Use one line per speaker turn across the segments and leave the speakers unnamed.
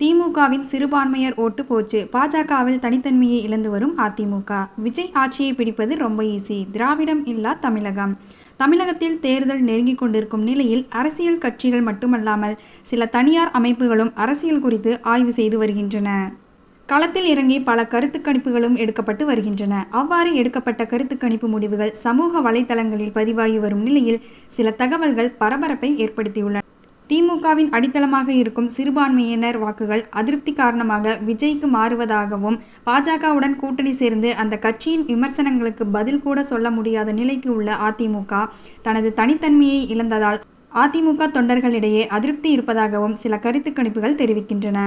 திமுகவின் சிறுபான்மையர் ஓட்டு போச்சு. பாஜகவில் தனித்தன்மையை இழந்து வரும் அதிமுக. விஜய் ஆட்சியை பிடிப்பது ரொம்ப ஈஸி திராவிடம் இல்லா தமிழகம். தமிழகத்தில் தேர்தல் நெருங்கிக் கொண்டிருக்கும் நிலையில் அரசியல் கட்சிகள் மட்டுமல்லாமல் சில தனியார் அமைப்புகளும் அரசியல் குறித்து ஆய்வு செய்து வருகின்றன. களத்தில் இறங்கி பல கருத்து கணிப்புகளும் எடுக்கப்பட்டு வருகின்றன. அவ்வாறு எடுக்கப்பட்ட கருத்து கணிப்பு முடிவுகள் சமூக வலைதளங்களில் பதிவாகி வரும் நிலையில் சில தகவல்கள் பரபரப்பை ஏற்படுத்தியுள்ளன. திமுகவின் அடித்தளமாக இருக்கும் சிறுபான்மையினர் வாக்குகள் அதிருப்தி காரணமாக விஜய்க்கு மாறுவதாகவும் பாஜகவுடன் கூட்டணி சேர்ந்து அந்த கட்சியின் விமர்சனங்களுக்கு பதில் கூட சொல்ல முடியாத நிலைக்கு உள்ள அதிமுக தனது தனித்தன்மையை இழந்ததால் அதிமுக தொண்டர்களிடையே அதிருப்தி இருப்பதாகவும் சில கருத்து கணிப்புகள் தெரிவிக்கின்றன.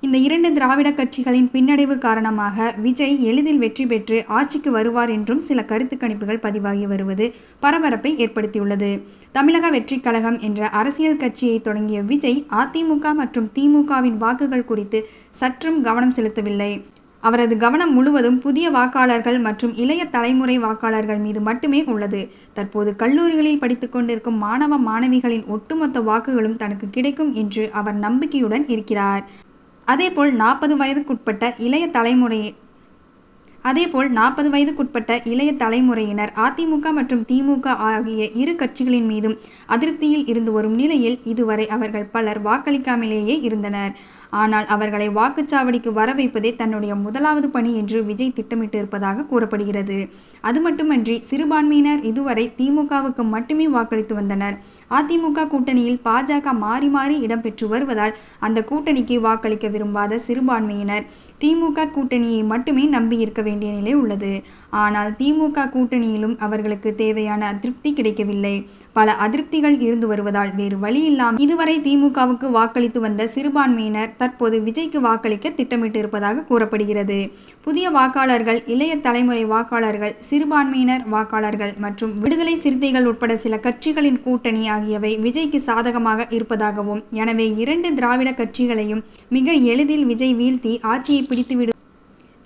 இந்த இரண்டு திராவிட கட்சிகளின் பின்னடைவு காரணமாக விஜய் எளிதில் வெற்றி பெற்று ஆட்சிக்கு வருவார் என்றும் சில கருத்து கணிப்புகள் பதிவாகி வருவது பரபரப்பை ஏற்படுத்தியுள்ளது. தமிழக வெற்றிக் கழகம் என்ற அரசியல் கட்சியை தொடங்கிய விஜய் அதிமுக மற்றும் திமுகவின் வாக்குகள் குறித்து சற்றும் கவனம் செலுத்தவில்லை. அவரது கவனம் முழுவதும் புதிய வாக்காளர்கள் மற்றும் இளைய தலைமுறை வாக்காளர்கள் மீது மட்டுமே உள்ளது. தற்போது கல்லூரிகளில் படித்துக் கொண்டிருக்கும் மாணவ மாணவிகளின் ஒட்டுமொத்த வாக்குகளும் தனக்கு கிடைக்கும் என்று அவர் நம்பிக்கையுடன் இருக்கிறார். அதேபோல் நாற்பது வயதுக்குட்பட்ட இளைய தலைமுறை அதேபோல் நாற்பது வயதுக்குட்பட்ட இளைய தலைமுறையினர் அதிமுக மற்றும் திமுக ஆகிய இரு கட்சிகளின் மீதும் அதிருப்தியில் இருந்து வரும் நிலையில் இதுவரை அவர்கள் பலர் வாக்களிக்காமலேயே இருந்தனர். ஆனால் அவர்களை வாக்குச்சாவடிக்கு வர வைப்பதே தன்னுடைய முதலாவது பணி என்று விஜய் திட்டமிட்டு இருப்பதாக கூறப்படுகிறது. அது மட்டுமன்றி சிறுபான்மையினர் இதுவரை திமுகவுக்கு மட்டுமே வாக்களித்து வந்தனர். அதிமுக கூட்டணியில் பாஜக மாறி மாறி இடம்பெற்று வருவதால் அந்த கூட்டணிக்கு வாக்களிக்க விரும்பாத சிறுபான்மையினர் திமுக கூட்டணியை மட்டுமே நம்பியிருக்க வேண்டிய நிலை உள்ளது. ஆனால் திமுக கூட்டணியிலும் அவர்களுக்கு தேவையான அதிருப்தி கிடைக்கவில்லை. பல அதிருப்திகள் இருந்து வருவதால் வேறு வழி இல்லாமல் இதுவரை திமுகவுக்கு வாக்களித்து வந்த சிறுபான்மையினர் தற்போது விஜய்க்கு வாக்களிக்க திட்டமிட்டு இருப்பதாக கூறப்படுகிறது. புதிய வாக்காளர்கள் இளைய தலைமுறை வாக்காளர்கள் சிறுபான்மையினர் வாக்காளர்கள் மற்றும் விடுதலை சிறுத்தைகள் உட்பட சில கட்சிகளின் கூட்டணி ஆகியவை விஜய்க்கு சாதகமாக இருப்பதாகவும் எனவே இரண்டு திராவிட கட்சிகளையும் மிக எளிதில் விஜய் வீழ்த்தி ஆட்சியை பிடித்துவிடும்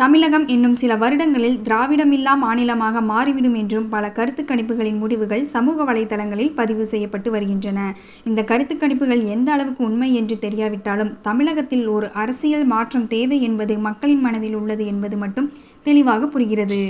தமிழகம் இன்னும் சில வருடங்களில் திராவிடமில்லா மாநிலமாக மாறிவிடும் என்றும் பல கருத்து கணிப்புகளின் முடிவுகள் சமூக வலைதளங்களில் பதிவு செய்யப்பட்டு வருகின்றன. இந்த கருத்து கணிப்புகள் எந்த அளவுக்கு உண்மை என்று தெரியாவிட்டாலும் தமிழகத்தில் ஒரு அரசியல் மாற்றம் தேவை என்பது மக்களின் மனதில் உள்ளது என்பது மட்டும் தெளிவாக புரிகிறது.